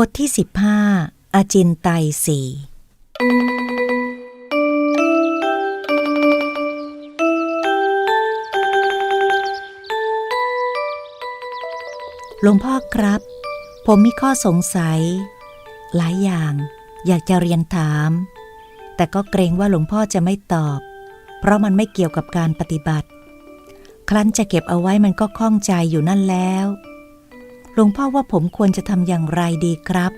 บทที่ 15 อาจินไตสีหลวงพ่อครับ ผมมีข้อสงสัย หลายอย่างอยากจะเรียนถาม แต่ก็เกรงว่าหลวงพ่อจะไม่ตอบ เพราะมันไม่เกี่ยวกับการปฏิบัติ ครั้นจะเก็บเอาไว้มันก็คล่องใจอยู่นั่นแล้ว หลวงพ่อว่าผมควรจะทำอย่างไรดีครับ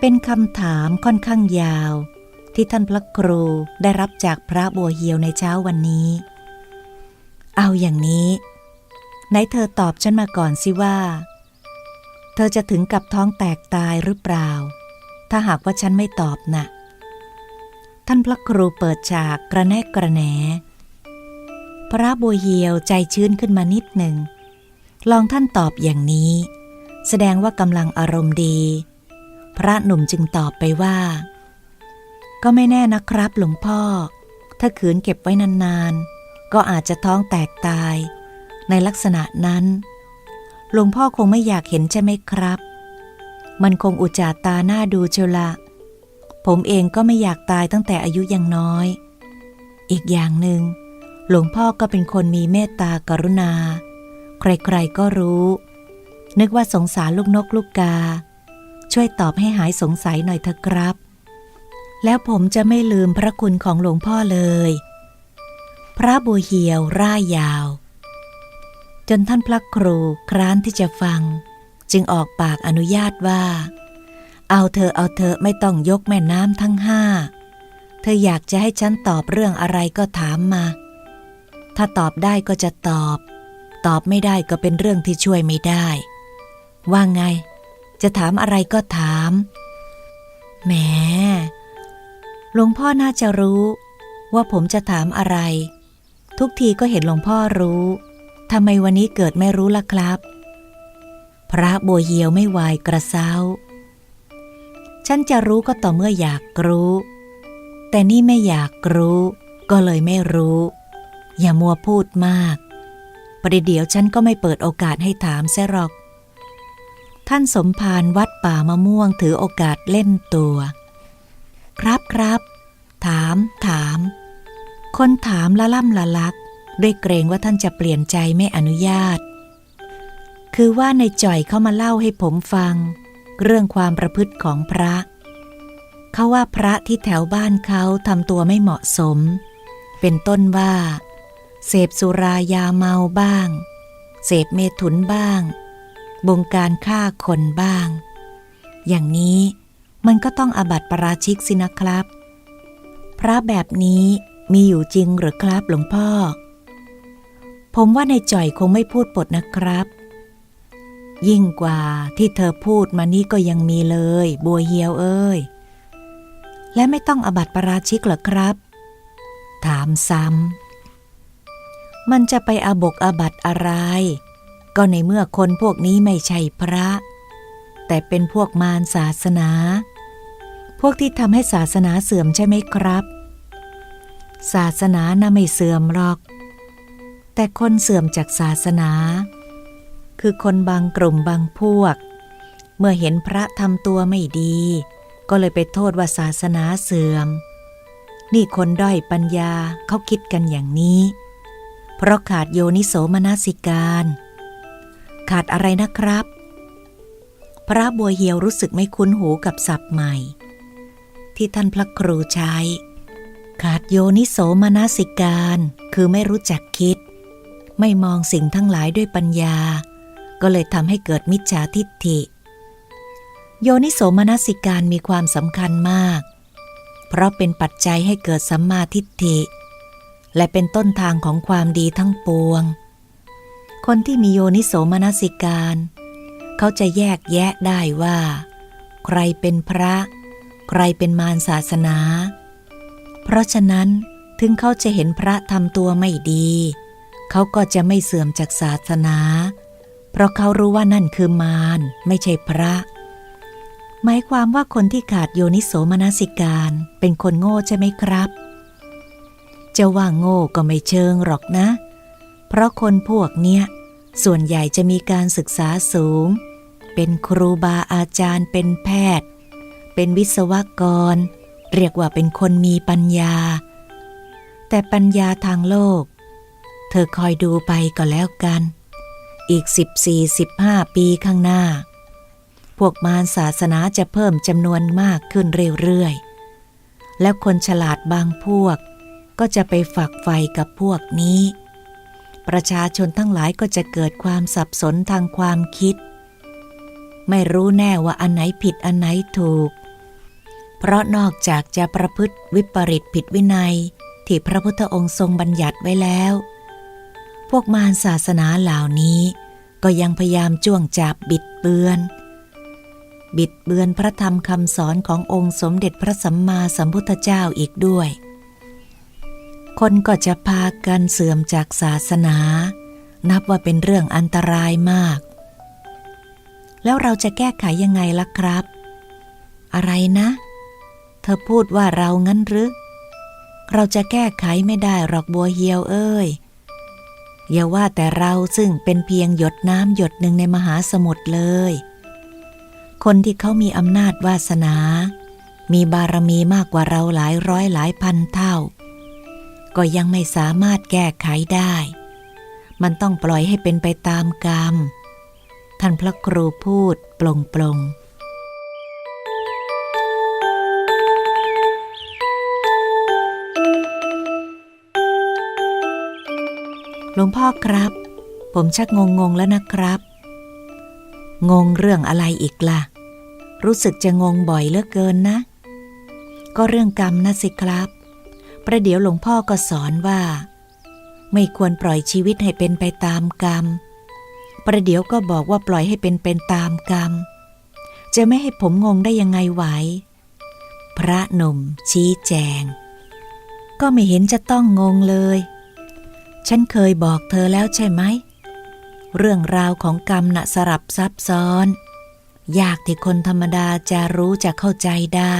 เป็นคำถามค่อนข้างยาว ที่ท่านพระครูได้รับจากพระบัวเหียวในเช้าวันนี้ เอาอย่างนี้ ไหนเธอตอบฉันมาก่อนสิว่า เธอจะถึงกับท้องแตกตายหรือเปล่า ถ้าหากว่าฉันไม่ตอบนะ่ะ ท่านพระครูเปิดฉากกระแนกกระแหนพระบัวเหียวใจชื้นขึ้นมานิดหนึ่ง ลองท่านตอบอย่างนี้ แสดงว่ากำลังอารมณ์ดี พระหนุ่มจึงตอบไปว่า ก็ไม่แน่นะครับหลวงพ่อ ถ้าขืนเก็บไว้นานๆ ก็อาจจะท้องแตกตาย ในลักษณะนั้น หลวงพ่อคงไม่อยากเห็นใช่ไหมครับ มันคงอุจจาตาหน้าดูเชละ ผมเองก็ไม่อยากตายตั้งแต่อายุยังน้อย อีกอย่างหนึ่งหลวงพ่อก็เป็นคนมีเมตตากรุณา ใครๆก็รู้ นึกว่าสงสารลูกนกลูกกา ช่วยตอบให้หายสงสัยหน่อยเถอะครับ แล้วผมจะไม่ลืมพระคุณของหลวงพ่อเลย พระบัวเหียวร่ายยาว จนท่านพระครูคร้านที่จะฟัง จึงออกปากอนุญาตว่า เอาเธอเอาเธอไม่ต้องยกแม่น้ำทั้งห้า เธออยากจะให้ฉันตอบเรื่องอะไรก็ถามมา ถ้าตอบได้ก็จะตอบ ตอบไม่ได้ก็เป็นเรื่องที่ช่วยไม่ได้ ว่าไง จะถามอะไรก็ถาม แหม หลวงพ่อน่าจะรู้ ว่าผมจะถามอะไร ทุกทีก็เห็นหลวงพ่อรู้ทำไมวันนี้เกิดไม่รู้ล่ะครับ พระบัวเหียวไม่วายกระเซ้า ฉันจะรู้ก็ต่อเมื่ออยากรู้ แต่นี่ไม่อยากรู้ ก็เลยไม่รู้ อย่ามัวพูดมาก ประเดี๋ยวฉันก็ไม่เปิดโอกาสให้ถามเสียหรอก ท่านสมภารวัดป่ามะม่วงถือโอกาสเล่นตัว ครับครับ ถามถาม คนถามละล่ำละลัก ด้วยเกรงว่าท่านจะเปลี่ยนใจไม่อนุญาต คือว่าในจ่อยเข้ามาเล่าให้ผมฟัง เรื่องความประพฤติของพระ เขาว่าพระที่แถวบ้านเขาทำตัวไม่เหมาะสม เป็นต้นว่า เสพสุรายาเมาบ้าง เสพเมถุนบ้าง บงการฆ่าคนบ้าง อย่างนี้มันก็ต้องอบัติประราชิกสินะครับ พระแบบนี้มีอยู่จริงหรือครับหลวงพ่อ ผมว่าในจ่อยคงไม่พูดปดนะครับ ยิ่งกว่าที่เธอพูดมานี้ก็ยังมีเลย บัวเฮียวเอ้ย และไม่ต้องอบัติประราชิกหรอครับ ถามซ้ำ มันจะไปอาบกอาบัตอะไร ก็ในเมื่อคนพวกนี้ไม่ใช่พระ แต่เป็นพวกมารศาสนา พวกที่ทำให้ศาสนาเสื่อมใช่ไหมครับ ศาสนาน่ะไม่เสื่อมหรอก แต่คนเสื่อมจากศาสนา คือคนบางกลุ่มบางพวก เมื่อเห็นพระทำตัวไม่ดี ก็เลยไปโทษว่าศาสนาเสื่อม นี่คนด้อยปัญญาเขาคิดกันอย่างนี้ เพราะขาดโยนิโสมนสิการ ขาดอะไรนะครับ พระบัวเหียวรู้สึกไม่คุ้นหูกับศัพท์ใหม่ ที่ท่านพระครูใช้ ขาดโยนิโสมนสิการ คือไม่รู้จักคิด ไม่มองสิ่งทั้งหลายด้วยปัญญา ก็เลยทำให้เกิดมิจฉาทิฏฐิ โยนิโสมนสิการมีความสำคัญมาก เพราะเป็นปัจจัยให้เกิดสัมมาทิฏฐิ และเป็นต้นทางของความดีทั้งปวง คนที่มีโยนิโสมนสิการ เขาจะแยกแยะได้ว่า ใครเป็นพระ ใครเป็นมารศาสนา เพราะฉะนั้นถึงเขาจะเห็นพระทำตัวไม่ดี เขาก็จะไม่เสื่อมจากศาสนา เพราะเขารู้ว่านั่นคือมารไม่ใช่พระหมายความว่าคนที่ขาดโยนิโสมนสิการ เป็นคนโง่ใช่ไหมครับ จะว่าโง่ก็ไม่เชิงหรอกนะ เพราะคนพวกเนี้ย ส่วนใหญ่จะมีการศึกษาสูง เป็นครูบาอาจารย์เป็นแพทย์ เป็นวิศวกร เรียกว่าเป็นคนมีปัญญา แต่ปัญญาทางโลก เธอคอยดูไปก็แล้วกัน อีก 14-15 ปีข้างหน้า พวกมารศาสนาจะเพิ่มจำนวนมากขึ้นเรื่อยๆ แล้วคนฉลาดบางพวก ก็จะไปฝักใฝ่กับพวกนี้ ประชาชนทั้งหลายก็จะเกิดความสับสนทางความคิด ไม่รู้แน่ว่าอันไหนผิดอันไหนถูก เพราะนอกจากจะประพฤติวิปริตผิดวินัยที่พระพุทธองค์ทรงบัญญัติไว้แล้ว พวกมารศาสนาเหล่านี้ ก็ยังพยายามจ้วงจับบิดเบือน บิดเบือนพระธรรมคำสอนขององค์สมเด็จพระสัมมาสัมพุทธเจ้าอีกด้วย คนก็จะพากันเสื่อมจากศาสนา นับว่าเป็นเรื่องอันตรายมาก แล้วเราจะแก้ไขยังไงล่ะครับ อะไรนะ เธอพูดว่าเรางั้นหรือ เราจะแก้ไขไม่ได้หรอกบัวเฮียวเอ้ยอย่าว่าแต่เราซึ่งเป็นเพียงหยดน้ำหยดหนึ่งในมหาสมุทรเลย คนที่เขามีอำนาจวาสนา มีบารมีมากกว่าเราหลายร้อยหลายพันเท่า ก็ยังไม่สามารถแก้ไขได้ มันต้องปล่อยให้เป็นไปตามกรรม ท่านพระครูพูดปลงปลงหลวงพ่อครับ ผมชักงงงๆแล้วนะครับ งงเรื่องอะไรอีกล่ะ รู้สึกจะงงบ่อยเหลือเกินนะ ก็เรื่องกรรมนะสิครับ ประเดี๋ยวหลวงพ่อก็สอนว่า ไม่ควรปล่อยชีวิตให้เป็นไปตามกรรม ประเดี๋ยวก็บอกว่าปล่อยให้เป็นเป็นตามกรรม จะไม่ให้ผมงงได้ยังไงไหว พระหนุ่มชี้แจง ก็ไม่เห็นจะต้องงงเลย ฉันเคยบอกเธอแล้วใช่ไหม เรื่องราวของกรรมน่ะสลับซับซ้อน ยากที่คนธรรมดาจะรู้จะเข้าใจได้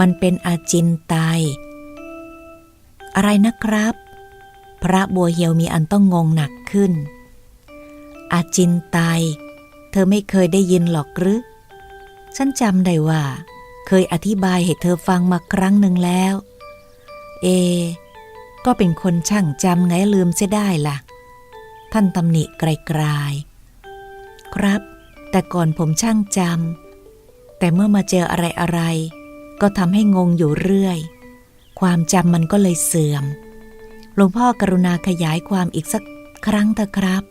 มันเป็นอาจินไตย อะไรนะครับ พระบัวเหียวมีอันต้องงงหนักขึ้น อาจินไตยเธอไม่เคยได้ยินหรอกหรือ ฉันจำได้ว่า เคยอธิบายให้เธอฟังมาครั้งหนึ่งแล้ว เอ ก็เป็นคนช่างจำไงลืมเสียได้ล่ะ ท่านตำหนิไกลๆ ครับ แต่ก่อนผมช่างจำแต่เมื่อมาเจออะไรอะไรๆก็ทำให้งงอยู่เรื่อย ความจำมันก็เลยเสื่อม หลวงพ่อกรุณาขยายความอีกสักครั้งเถอะครับ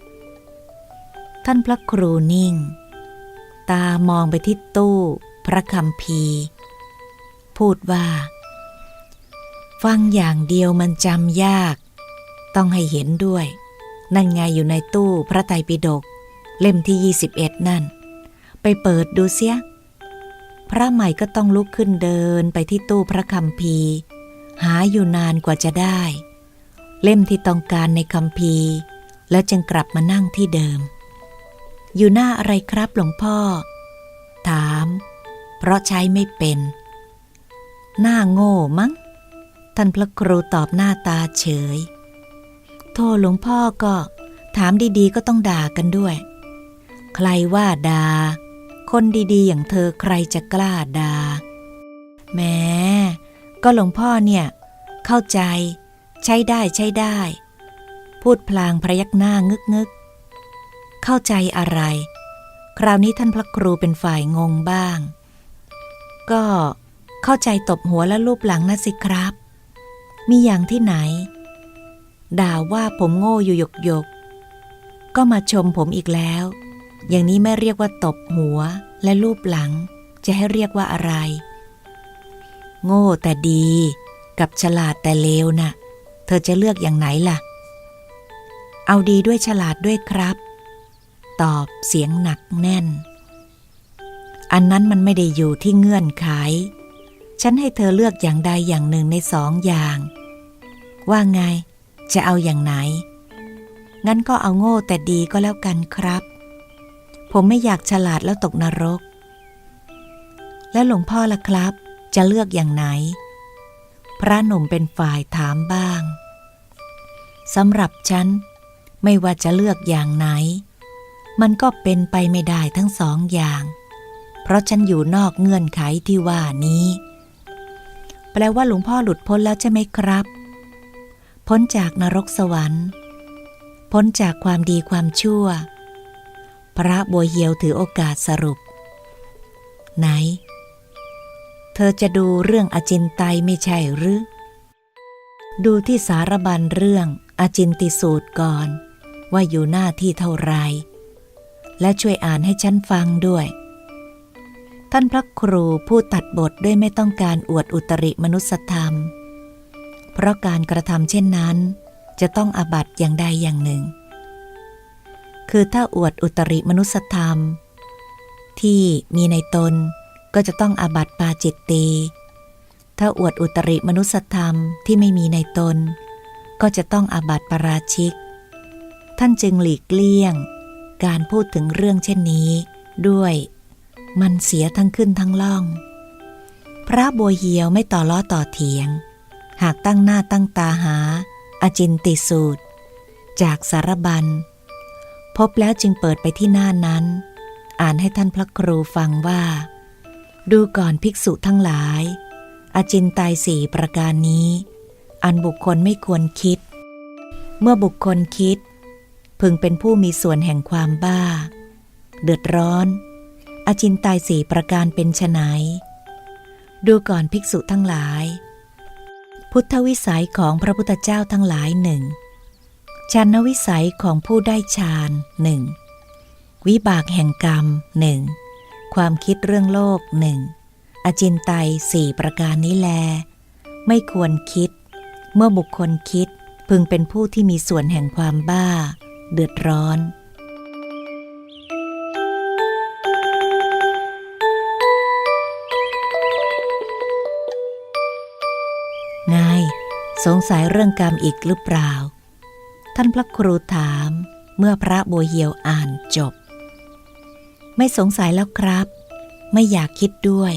ท่านพระครูนิ่ง ตามองไปที่ตู้ พระคำพีพูดว่า ฟังอย่างเดียวมันจำยาก ต้องให้เห็นด้วย นั่นไงอยู่ในตู้พระไตรปิฎกเล่มที่ 21 นั่น ไปเปิดดูเสีย พระใหม่ก็ต้องลุกขึ้นเดินไปที่ตู้พระคำพี หาอยู่นานกว่าจะได้ เล่มที่ต้องการในคำพีร์แล้วจึงกลับมานั่งที่เดิม อยู่หน้าอะไรครับหลวงพ่อ ถาม เพราะใช้ไม่เป็น หน้าโง่มั้ง ท่านพระครูตอบหน้าตาเฉย โทษหลวงพ่อก็ ถามดีๆก็ต้องด่ากันด้วย ใครว่าดา่าคนดีๆอย่างเธอใครจะกล้าดา่าแม้ ก็หลวงพ่อเนี่ย เข้าใจ ใช้ได้ใช้ได้ พูดพลางพระยักหน้างึกงึกเข้าใจอะไร คราวนี้ท่านพระครูเป็นฝ่ายงงบ้าง ก็เข้าใจตบหัวและรูปหลังนะสิครับ มีอย่างที่ไหน ด่าว่าผมโง่อยู่หยกหยก ก็มาชมผมอีกแล้ว อย่างนี้ไม่เรียกว่าตบหัวและรูปหลัง จะให้เรียกว่าอะไร โง่แต่ดี กับฉลาดแต่เลวน่ะ เธอจะเลือกอย่างไหนล่ะ เอาดีด้วยฉลาดด้วยครับ ตอบเสียงหนักแน่น อันนั้นมันไม่ได้อยู่ที่เงื่อนไข ฉันให้เธอเลือกอย่างใดอย่างหนึ่งในสองอย่าง ว่าไง จะเอาอย่างไหน งั้นก็เอาโง่แต่ดีก็แล้วกันครับ ผมไม่อยากฉลาดแล้วตกนรก แล้วหลวงพ่อล่ะครับ จะเลือกอย่างไหน พระหนุ่มเป็นฝ่ายถามบ้างสำหรับฉัน ไม่ว่าจะเลือกอย่างไหน มันก็เป็นไปไม่ได้ทั้งสองอย่าง เพราะฉันอยู่นอกเงื่อนไขที่ว่านี้ แปลว่าหลวงพ่อหลุดพ้นแล้วใช่ไหมครับ พ้นจากนรกสวรรค์ พ้นจากความดีความชั่ว พระบัวเหียวถือโอกาสสรุป ไหน อจะดูเรื่องอจินไตยไม่ใช่หรือ ดูที่สารบัญเรื่องอจินติสูตรก่อน ว่าอยู่หน้าที่เท่าไร และช่วยอ่านให้ฉันฟังด้วย ท่านพระครูผู้ตัดบทด้วยไม่ต้องการอวดอุตริมนุสธรรม เพราะการกระทำเช่นนั้น จะต้องอาบัตอย่างใดอย่างหนึ่ง คือถ้าอวดอุตริมนุสธรรม ที่มีในตน ก็จะต้องอาบัติปาจิตตีถ้าอวดอุตริมนุสธรรมที่ไม่มีในตน ก็จะต้องอาบัติปราชิก ท่านจึงหลีกเลี่ยง การพูดถึงเรื่องเช่นนี้ ด้วย มันเสียทั้งขึ้นทั้งล่อง พระบัวเหียวไม่ต่อล้อต่อเถียง หากตั้งหน้าตั้งตาหาอาจินติสูตร จากสารบัญพบแล้วจึงเปิดไปที่หน้านั้น อ่านให้ท่านพระครูฟังว่า ดูก่อนภิกษุทั้งหลาย อาจินไตยสี่ประการนี้ อันบุคคลไม่ควรคิด เมื่อบุคคลคิด พึงเป็นผู้มีส่วนแห่งความบ้า เดือดร้อน อาจินไตยสี่ประการเป็นไฉนดูก่อนภิกษุทั้งหลาย พุทธวิสัยของพระพุทธเจ้าทั้งหลายหนึ่งชานวิสัยของผู้ได้ฌานหนึ่งวิบากแห่งกรรมหนึ่ง ความคิดเรื่องโลกหนึ่งอจินไตยสี่ประการนี้แล ไม่ควรคิด เมื่อบุคคลคิดพึงเป็นผู้ที่มีส่วนแห่งความบ้า เดือดร้อนไงสงสัยเรื่องกรรมอีกหรือเปล่า ท่านพระครูถามเมื่อพระบัวเหียวอ่านจบ ไม่สงสัยแล้วครับ ไม่อยากคิดด้วย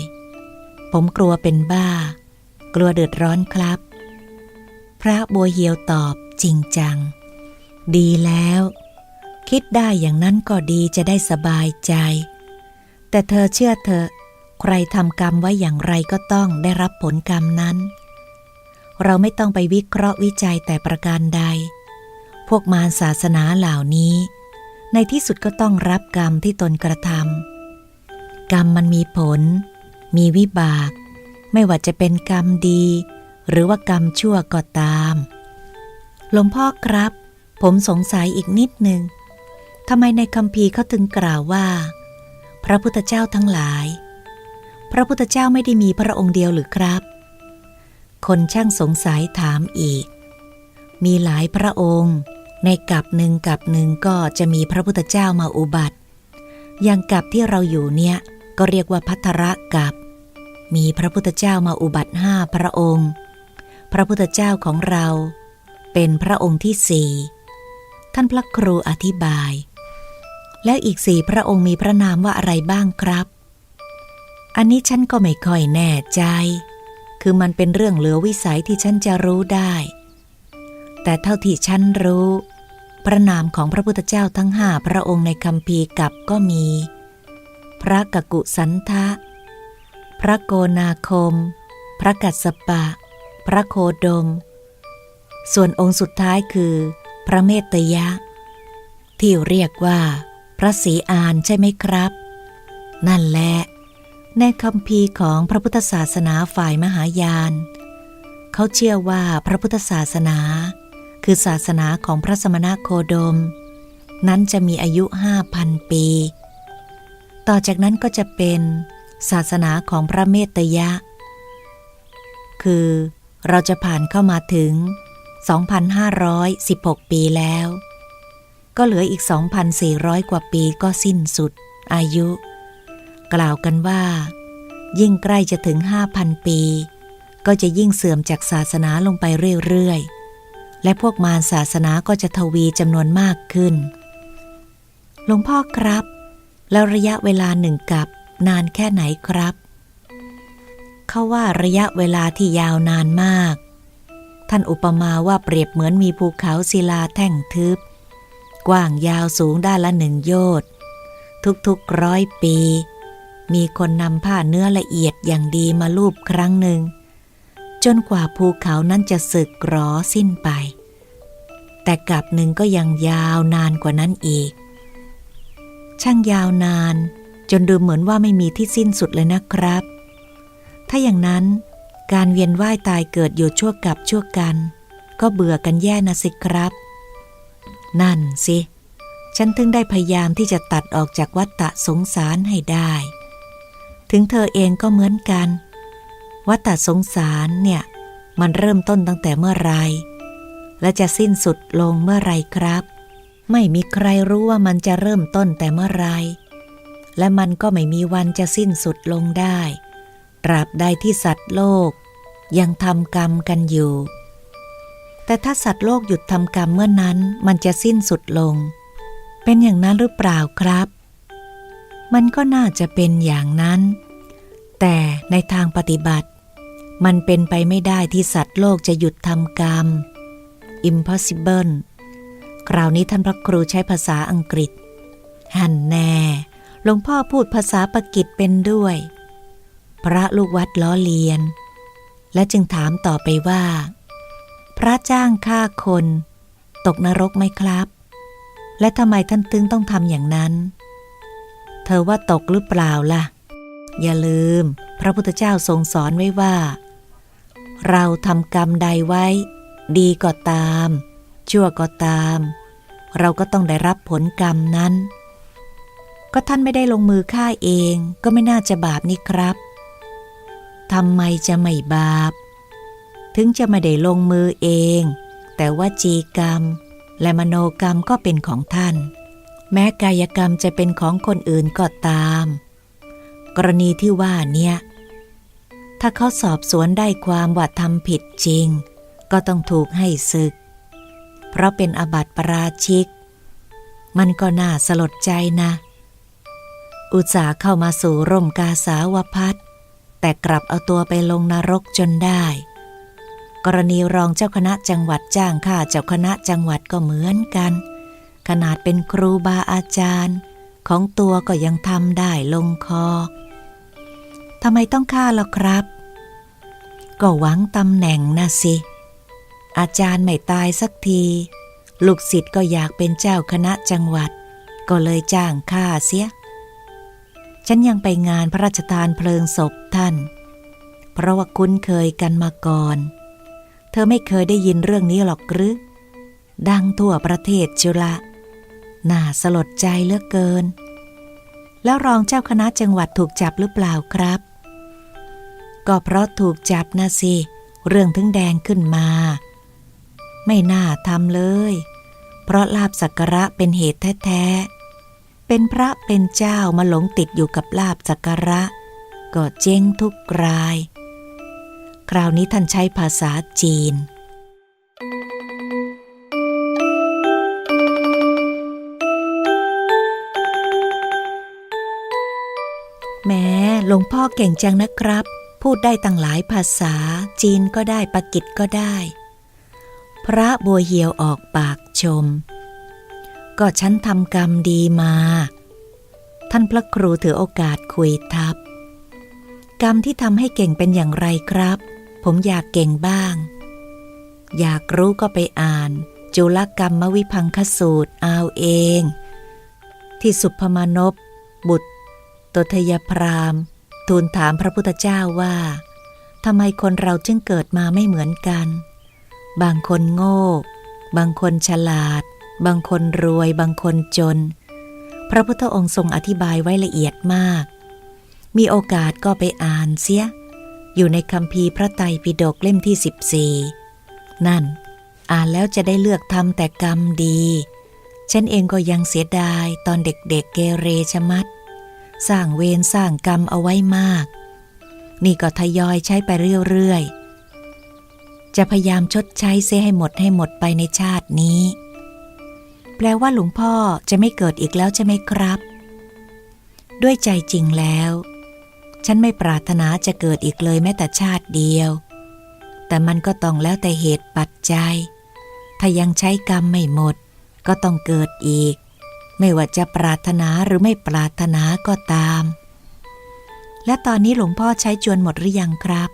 ผมกลัวเป็นบ้า กลัวเดือดร้อนครับ พระบัวเหียวตอบจริงจัง ดีแล้ว คิดได้อย่างนั้นก็ดีจะได้สบายใจ แต่เธอเชื่อเถอใครทำกรรมไว้อย่างไรก็ต้องได้รับผลกรรมนั้น เราไม่ต้องไปวิเคราะห์วิจัยแต่ประการใด พวกมารศาสนาเหล่านี้ ในที่สุดก็ต้องรับกรรมที่ตนกระทำกรรมมันมีผล มีวิบาก ไม่ว่าจะเป็นกรรมดี หรือว่ากรรมชั่วก็ตามหลวงพ่อครับ ผมสงสัยอีกนิดหนึ่งทำไมในคำพีเขาถึงกล่าวว่า พระพุทธเจ้าทั้งหลาย พระพุทธเจ้าไม่ได้มีพระองค์เดียวหรือครับ คนช่างสงสัยถามอีก มีหลายพระองค์ ในกับหนึ่งกับหนึ่งก็จะมีพระพุทธเจ้ามาอุบัติ อย่างกับที่เราอยู่เนี่ยก็เรียกว่าพัทระกับ มีพระพุทธเจ้ามาอุบัติห้าพระองค์ พระพุทธเจ้าของเรา เป็นพระองค์ที่สี่ท่านพระครูอธิบาย แล้วอีกสี่พระองค์มีพระนามว่าอะไรบ้างครับ อันนี้ฉันก็ไม่ค่อยแน่ใจ คือมันเป็นเรื่องเหลือวิสัยที่ฉันจะรู้ได้ แต่เท่าที่ฉันรู้ พระนามของพระพุทธเจ้าทั้งห้าพระองค์ในคำพีกับก็มี พระกกุสันทะ พระโกนาคม พระกัสสปะ พระโคดม ส่วนองค์สุดท้ายคือ พระเมตยะ ที่เรียกว่า พระศรีอานใช่ไหมครับ นั่นแหละในคำพีของพระพุทธศาสนาฝ่ายมหายาน เขาเชื่อว่าพระพุทธศาสนา คือศาสนาของพระสมณโคดม นั้นจะมีอายุห้าพันปี ต่อจากนั้นก็จะเป็นศาสนาของพระเมตยะ คือเราจะผ่านเข้ามาถึง 2,516 ปีแล้ว ก็เหลืออีก 2,400 กว่าปีก็สิ้นสุดอายุ กล่าวกันว่า ยิ่งใกล้จะถึง 5,000 ปี ก็จะยิ่งเสื่อมจากศาสนาลงไปเรื่อยๆ และพวกมารศาสนาก็จะทวีจำนวนมากขึ้น หลวงพ่อครับ แล้วระยะเวลาหนึ่งกับนานแค่ไหนครับ เขาว่าระยะเวลาที่ยาวนานมาก ท่านอุปมาว่าเปรียบเหมือนมีภูเขาศิลาแท่งทึบ กว้างยาวสูงด้านละหนึ่งโยชน์ทุกๆร้อยปี มีคนนำผ้าเนื้อละเอียดอย่างดีมาลูบครั้งหนึ่ง จนกว่าภูเขานั้นจะสึกหรอสิ้นไป แต่กลับหนึ่งก็ยังยาวนานกว่านั้นอีก ช่างยาวนาน จนดูเหมือนว่าไม่มีที่สิ้นสุดเลยนะครับ ถ้าอย่างนั้นการเวียนว่ายตายเกิดอยู่ชั่วกับชั่วกัน ก็เบื่อกันแย่นะสิครับ นั่นสิ ฉันถึงได้พยายามที่จะตัดออกจากวัฏฏะสงสารให้ได้ ถึงเธอเองก็เหมือนกัน วัฏฏะสงสารเนี่ย มันเริ่มต้นตั้งแต่เมื่อไร และจะสิ้นสุดลงเมื่อไรครับ ไม่มีใครรู้ว่ามันจะเริ่มต้นแต่เมื่อไร และมันก็ไม่มีวันจะสิ้นสุดลงได้ ตราบใดที่สัตว์โลก ยังทำกรรมกันอยู่ แต่ถ้าสัตว์โลกหยุดทำกรรมเมื่อนั้นมันจะสิ้นสุดลง เป็นอย่างนั้นหรือเปล่าครับ มันก็น่าจะเป็นอย่างนั้นแต่ในทางปฏิบัติ มันเป็นไปไม่ได้ที่สัตว์โลกจะหยุดทำกรรม impossible คราวนี้ท่านพระครูใช้ภาษาอังกฤษ หันแน่หลวงพ่อพูดภาษาปากีสเป็นด้วย พระลูกวัดล้อเลียน และจึงถามต่อไปว่า พระจ้างฆ่าคน ตกนรกไหมครับ และทำไมท่านตึงต้องทำอย่างนั้น เธอว่าตกหรือเปล่าล่ะ อย่าลืม พระพุทธเจ้าทรงสอนไว้ว่า เราทำกรรมใดไว้ ดีก็ตาม ชั่วก็ตาม เราก็ต้องได้รับผลกรรมนั้น ก็ท่านไม่ได้ลงมือฆ่าเองก็ไม่น่าจะบาปนี่ครับทำไมจะไม่บาป ถึงจะไม่ได้ลงมือเอง แต่ว่าจีกรรม และมโนกรรมก็เป็นของท่าน แม้กายกรรมจะเป็นของคนอื่นก็ตาม กรณีที่ว่าเนี่ย ถ้าเขาสอบสวนได้ความว่าทำผิดจริง ก็ต้องถูกให้ศึก เพราะเป็นอบัติปราชิก มันก็น่าสลดใจนะ อุตสาเข้ามาสู่ร่มกาสาวพัดแต่กลับเอาตัวไปลงนรกจนได้ กรณีรองเจ้าคณะจังหวัดจ้างข้าเจ้าคณะจังหวัดก็เหมือนกัน ขนาดเป็นครูบาอาจารย์ ของตัวก็ยังทำได้ลงคอทำไมต้องฆ่าล่ะครับ ก็หวังตำแหน่งนะสิ อาจารย์ไม่ตายสักที ลูกศิษย์ก็อยากเป็นเจ้าคณะจังหวัด ก็เลยจ้างข้าเสีย ฉันยังไปงานพระราชทานเพลิงศพท่าน เพราะว่าคุ้นเคยกันมาก่อน เธอไม่เคยได้ยินเรื่องนี้หรอกหรือ ดังทั่วประเทศจุละน่าสลดใจเหลือเกิน แล้วรองเจ้าคณะจังหวัดถูกจับหรือเปล่าครับ ก็เพราะถูกจับนะสิ เรื่องถึงแดงขึ้นมา ไม่น่าทำเลย เพราะลาบสักการะเป็นเหตุแท้ๆ เป็นพระเป็นเจ้ามาหลงติดอยู่กับลาบสักการะ ก็เจ๊งทุกราย คราวนี้ท่านใช้ภาษาจีนแม้หลวงพ่อเก่งจังนะครับ พูดได้ตั้งหลายภาษา จีนก็ได้ปากิจก็ได้ พระบัวเหียวออกปากชม ก็ฉันทำกรรมดีมา ท่านพระครูถือโอกาสคุยทับ กรรมที่ทำให้เก่งเป็นอย่างไรครับ ผมอยากเก่งบ้าง อยากรู้ก็ไปอ่าน จุลกรรมวิพังคสูตรเอาเอง ที่สุภมานพบุตรตทยพราม ทูลถามพระพุทธเจ้าว่าทำไมคนเราจึงเกิดมาไม่เหมือนกัน บางคนโง่ บางคนฉลาด บางคนรวย บางคนจน พระพุทธองค์ทรงอธิบายไว้ละเอียดมาก มีโอกาสก็ไปอ่านเสีย อยู่ในคำพีพระไตรปิฎกเล่มที่ 14 นั่น อ่านแล้วจะได้เลือกทำแต่กรรมดี ฉันเองก็ยังเสียดายตอนเด็กๆเกเรชะมัด สร้างเวรสร้างกรรมเอาไว้มาก นี่ก็ทยอยใช้ไปเรื่อยๆ จะพยายามชดใช้เสียให้หมดให้หมดไปในชาตินี้ แปลว่าหลวงพ่อจะไม่เกิดอีกแล้วใช่ไหมครับ ด้วยใจจริงแล้ว ฉันไม่ปรารถนาจะเกิดอีกเลยแม้แต่ชาติเดียว แต่มันก็ต้องแล้วแต่เหตุปัจจัย ถ้ายังใช้กรรมไม่หมด ก็ต้องเกิดอีก ไม่ว่าจะปรารถนาหรือไม่ปรารถนาก็ตาม และตอนนี้หลวงพ่อใช้จวนหมดหรือยังครับ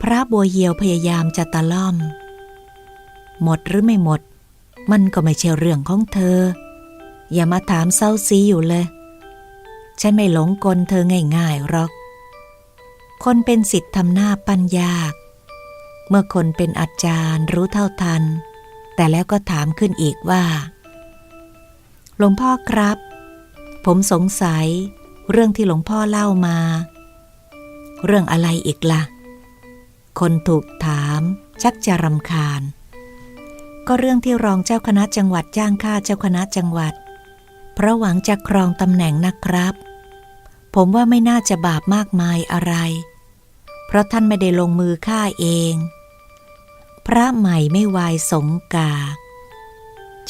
พระบัวเหียวพยายามจะตะล่อม หมดหรือไม่หมด มันก็ไม่ใช่เรื่องของเธอ อย่ามาถามเศร้าซีอยู่เลย ฉันไม่หลงกลเธอง่ายๆหรอก คนเป็นสิทธิ์ทำหน้าปัญญาก เมื่อคนเป็นอาจารย์รู้เท่าทัน แต่แล้วก็ถามขึ้นอีกว่า หลวงพ่อครับ ผมสงสัย เรื่องที่หลวงพ่อเล่ามา เรื่องอะไรอีกละ่ะ คนถูกถาม ชักจะรำคาญ ก็เรื่องที่รองเจ้าคณะจังหวัดจ้างข้าเจ้าคณะจังหวัด เพราะหวังจะครองตำแหน่งนะครับ ผมว่าไม่น่าจะบาปมากมายอะไร เพราะท่านไม่ได้ลงมือฆ่าเอง พระใหม่ไม่วายสงกา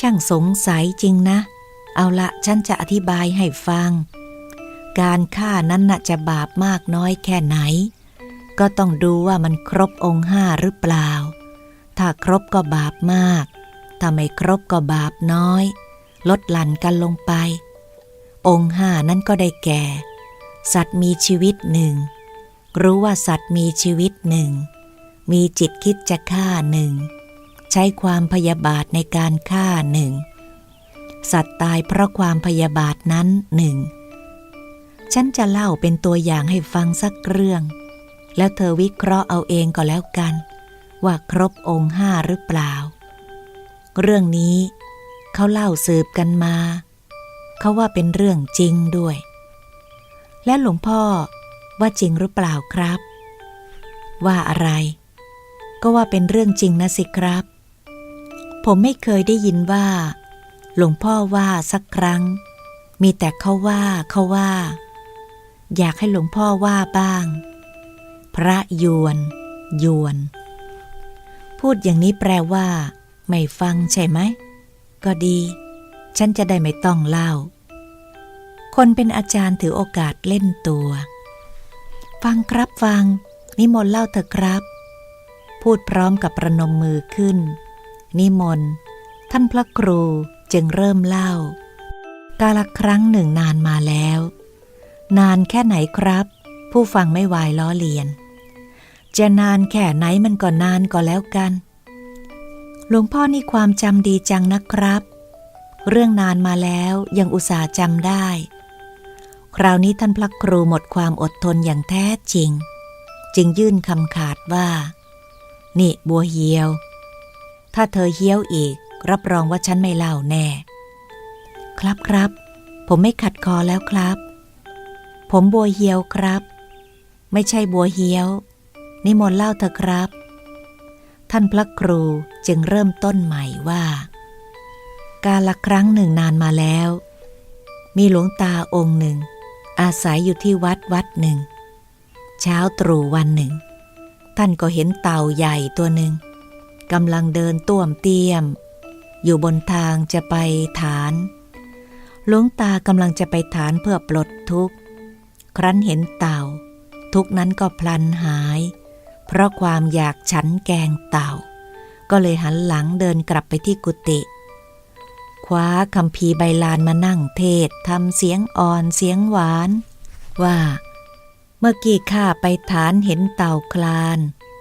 ช่างสงสัยจริงนะเเอาละฉันจะอธิบายให้ฟัง การฆ่านั้นน่ะจะบาปมากน้อยแค่ไหน ก็ต้องดูว่ามันครบองค์ห้าหรือเปล่า ถ้าครบก็บาปมาก ถ้าไม่ครบก็บาปน้อย ลดหลั่นกันลงไป องค์ห้านั้นก็ได้แก่ สัตว์มีชีวิตหนึ่ง รู้ว่าสัตว์มีชีวิตหนึ่ง มีจิตคิดจะฆ่าหนึ่ง ใช้ความพยาบาทในการฆ่าหนึ่ง สัตว์ตายเพราะความพยาบาทนั้นหนึ่ง ฉันจะเล่าเป็นตัวอย่างให้ฟังสักเรื่อง แล้วเธอวิเคราะห์เอาเองก็แล้วกัน ว่าครบองค์ห้าหรือเปล่า เรื่องนี้เขาเล่าสืบกันมา เขาว่าเป็นเรื่องจริงด้วย และหลวงพ่อว่าจริงหรือเปล่าครับ ว่าอะไร ก็ว่าเป็นเรื่องจริงนะสิครับ ผมไม่เคยได้ยินว่า หลวงพ่อว่าสักครั้ง มีแต่เขาว่าเขาว่า อยากให้หลวงพ่อว่าบ้าง พระยวน ยวน พูดอย่างนี้แปลว่า ไม่ฟังใช่ไหม ก็ดี ฉันจะได้ไม่ต้องเล่า คนเป็นอาจารย์ถือโอกาสเล่นตัว ฟังครับฟัง นิมนต์เล่าเถอะครับ พูดพร้อมกับประนมมือขึ้น นิมนต์ท่านพระครู จึงเริ่มเล่า กาลครั้งหนึ่งนานมาแล้ว นานแค่ไหนครับ ผู้ฟังไม่วายล้อเลียน จะนานแค่ไหนมันก็นานก็แล้วกัน หลวงพ่อนี่ความจำดีจังนะครับ เรื่องนานมาแล้วยังอุตส่าห์จำได้ คราวนี้ท่านพระครูหมดความอดทนอย่างแท้จริง จึงยื่นคำขาดว่า นี่บัวเหียว ถ้าเธอเฮี้ยวอีก รับรองว่าฉันไม่เล่าแน่ ครับครับ ผมไม่ขัดคอแล้วครับ ผมบัวเหียวครับ ไม่ใช่บัวเหียว นิมนต์เล่าเถอะครับ ท่านพระครูจึงเริ่มต้นใหม่ว่า กาละครั้งหนึ่งนานมาแล้ว มีหลวงตาองค์หนึ่ง อาศัยอยู่ที่วัดวัดหนึ่ง เช้าตรู่วันหนึ่ง ท่านก็เห็นเต่าใหญ่ตัวหนึ่งกำลังเดินต้วมเตียม อยู่บนทางจะไปฐานหลวงตากำลังจะไปฐานเพื่อปลดทุกข์ ครั้นเห็นเต่า ทุกนั้นก็พลันหาย เพราะความอยากฉันแกงเต่า ก็เลยหันหลังเดินกลับไปที่กุฏิคว้าคำพีใบลานมานั่งเทศทำเสียงอ่อนเสียงหวาน ว่า เมื่อกี้ข้าไปฐานเห็นเต่าคลาน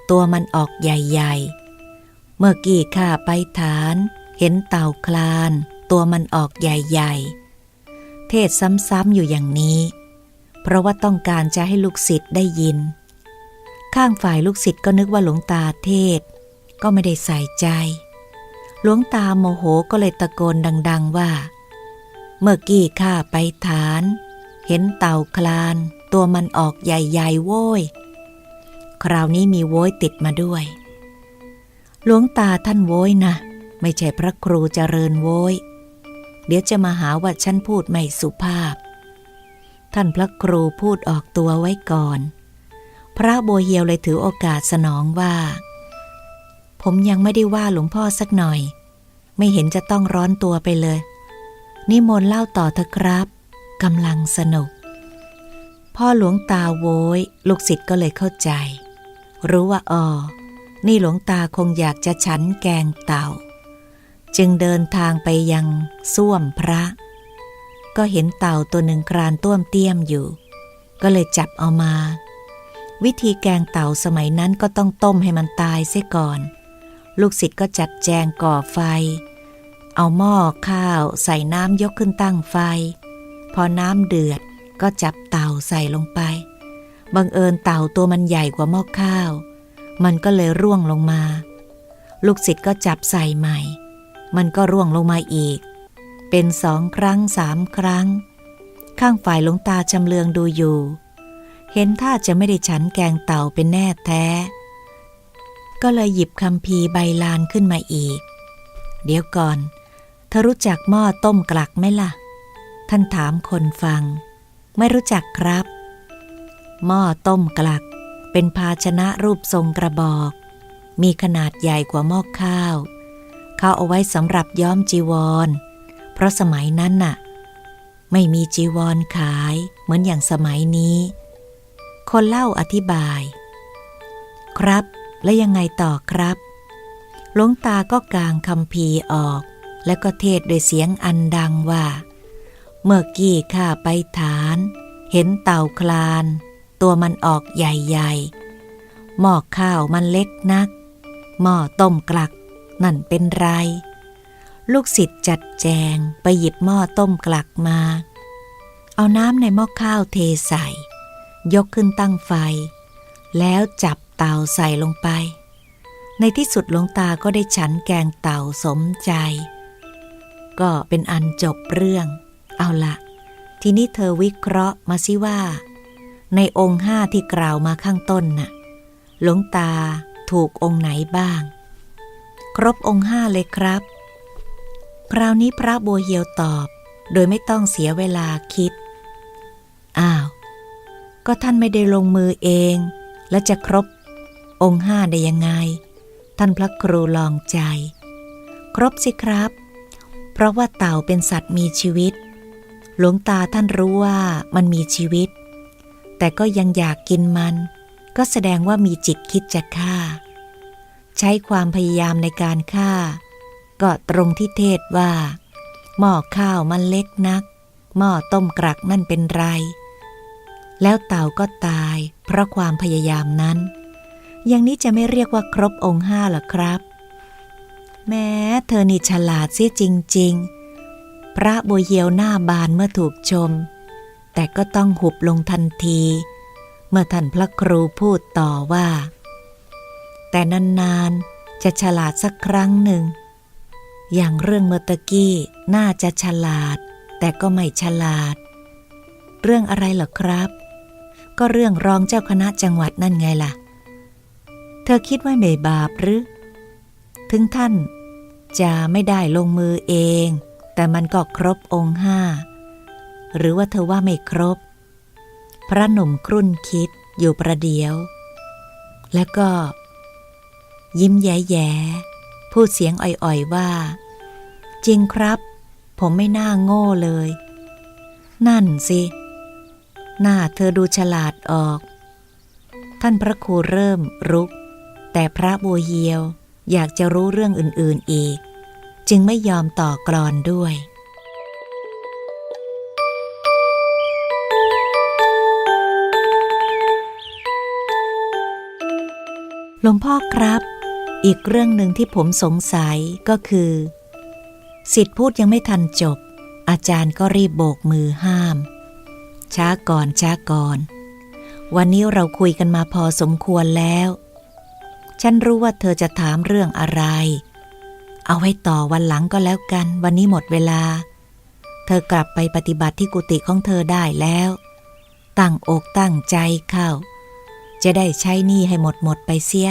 ตัวมันออกใหญ่ ๆ เมื่อกี้ข้าไปฐาน เห็นเต่าคลาน ตัวมันออกใหญ่ๆ เทศซ้ำๆอยู่อย่างนี้ เพราะว่าต้องการจะให้ลูกศิษย์ได้ยิน ข้างฝ่ายลูกศิษย์ก็นึกว่าหลวงตาเทศ ก็ไม่ได้ใส่ใจ หลวงตาโมโหก็เลยตะโกนดัง ๆว่า เมื่อกี้ข้าไปฐาน เห็นเต่าคลาน ตัวมันออกใหญ่ๆโว้ย คราวนี้มีโว้ยติดมาด้วยหลวงตาท่านโว้ยนะ ไม่ใช่พระครูเจริญโว้ย เดี๋ยวจะมาหาว่าฉันพูดไม่สุภาพ ท่านพระครูพูดออกตัวไว้ก่อน พระโบเฮียวเลยถือโอกาสสนองว่า ผมยังไม่ได้ว่าหลวงพ่อสักหน่อย ไม่เห็นจะต้องร้อนตัวไปเลย นิมนต์เล่าต่อเถอะครับกำลังสนุก พ่อหลวงตาโวยลูกศิษย์ก็เลยเข้าใจ รู้ว่าอ๋อนี่หลวงตาคงอยากจะฉันแกงเต่า จึงเดินทางไปยังส้วมพระ ก็เห็นเต่าตัวหนึ่งครานต้วมเตี้ยมอยู่ ก็เลยจับเอามา วิธีแกงเต่าสมัยนั้นก็ต้องต้มให้มันตายเสียก่อน ลูกศิษย์ก็จัดแจงก่อไฟ เอาหม้อข้าวใส่น้ำยกขึ้นตั้งไฟ พอน้ำเดือดก็จับเต่าใส่ลงไป บังเอิญเต่าตัวมันใหญ่กว่าหม้อข้าว มันก็เลยร่วงลงมา ลูกศิษย์ก็จับใส่ใหม่ มันก็ร่วงลงมาอีก เป็นสองครั้งสามครั้ง ข้างฝ่ายหลวงตาจำเลืองดูอยู่ เห็นท่าจะไม่ได้ฉันแกงเต่าเป็นแน่แท้ ก็เลยหยิบคำพีใบลานขึ้นมาอีก เดี๋ยวก่อนเธอรู้จักหม้อต้มกลักไหมล่ะ ท่านถามคนฟัง ไม่รู้จักครับ หม้อต้มกลัก เป็นภาชนะรูปทรงกระบอก มีขนาดใหญ่กว่าหม้อข้าว เขาเอาไว้สำหรับย้อมจีวร เพราะสมัยนั้นน่ะ ไม่มีจีวรขายเหมือนอย่างสมัยนี้ คนเล่าอธิบาย ครับและยังไงต่อครับหลวงตาก็กางคำพีออก แล้วก็เทศโดยเสียงอันดังว่า เมื่อกี้ข้าไปฐาน เห็นเต่าคลาน ตัวมันออกใหญ่ๆหม้อข้าวมันเล็กนัก หม้อต้มกลัก นั่นเป็นไร ลูกศิษย์จัดแจงไปหยิบหม้อต้มกลักมา เอาน้ำในหม้อข้าวเทใส่ ยกขึ้นตั้งไฟ แล้วจับเต่าใส่ลงไป ในที่สุดหลวงตาก็ได้ฉันแกงเต่าสมใจ ก็เป็นอันจบเรื่อง เอาละทีนี้เธอวิเคราะห์มาสิว่า ในองค์ห้าที่กล่าวมาข้างต้นน่ะ หลวงตาถูกองค์ไหนบ้าง ครบองค์ห้าเลยครับ คราวนี้พระบัวเหียวตอบ โดยไม่ต้องเสียเวลาคิด อ้าว ก็ท่านไม่ได้ลงมือเอง และจะครบ องค์ห้าได้ยังไง ท่านพระครูลองใจ ครบสิครับ เพราะว่าเต่าเป็นสัตว์มีชีวิต หลวงตาท่านรู้ว่ามันมีชีวิต แต่ก็ยังอยากกินมัน ก็แสดงว่ามีจิตคิดจะฆ่า ใช้ความพยายามในการฆ่า ก็ตรงที่เทศว่า หม้อข้าวมันเล็กนัก หม้อต้มกรักนั่นเป็นไร แล้วเต่าก็ตาย เพราะความพยายามนั้น อย่างนี้จะไม่เรียกว่าครบองค์ห้าหรอครับ แม้เธอนี่ฉลาดเสียจริง ๆ พระบัวเยียวหน้าบานเมื่อถูกชม แต่ก็ต้องหุบลงทันที เมื่อท่านพระครูพูดต่อว่า แต่นานๆ จะฉลาดสักครั้งหนึ่ง อย่างเรื่องเมตกี้น่าจะฉลาด แต่ก็ไม่ฉลาด เรื่องอะไรเหรอครับ ก็เรื่องรองเจ้าคณะจังหวัดนั่นไงล่ะ เธอคิดว่าไม่บาปหรือ ถึงท่าน จะไม่ได้ลงมือเอง แต่มันก็ครบองค์ห้า หรือว่าเธอว่าไม่ครบ พระหนุ่มครุ่นคิดอยู่ประเดียว แล้วก็ ยิ้มแย่ๆพูดเสียงอ่อยๆว่า จริงครับ ผมไม่น่าโง่เลย นั่นสิ หน้าเธอดูฉลาดออก ท่านพระครูเริ่มรุก แต่พระบัวเฮียวอยากจะรู้เรื่องอื่นๆอีก จึงไม่ยอมต่อกรอนด้วยหลวงพ่อครับ อีกเรื่องหนึ่งที่ผมสงสัยก็คือ สิทธิพูดยังไม่ทันจบ อาจารย์ก็รีบโบกมือห้าม ช้าก่อนช้าก่อน วันนี้เราคุยกันมาพอสมควรแล้ว ฉันรู้ว่าเธอจะถามเรื่องอะไร เอาไว้ต่อวันหลังก็แล้วกัน วันนี้หมดเวลา เธอกลับไปปฏิบัติที่กุฏิของเธอได้แล้ว ตั้งอกตั้งใจเข้า จะได้ใช้หนี้ให้หมดหมดไปเสีย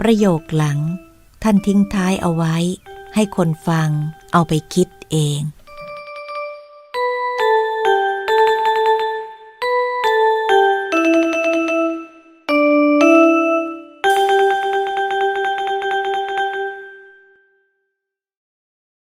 ประโยคหลัง ท่านทิ้งท้ายเอาไว้ ให้คนฟังเอาไปคิดเอง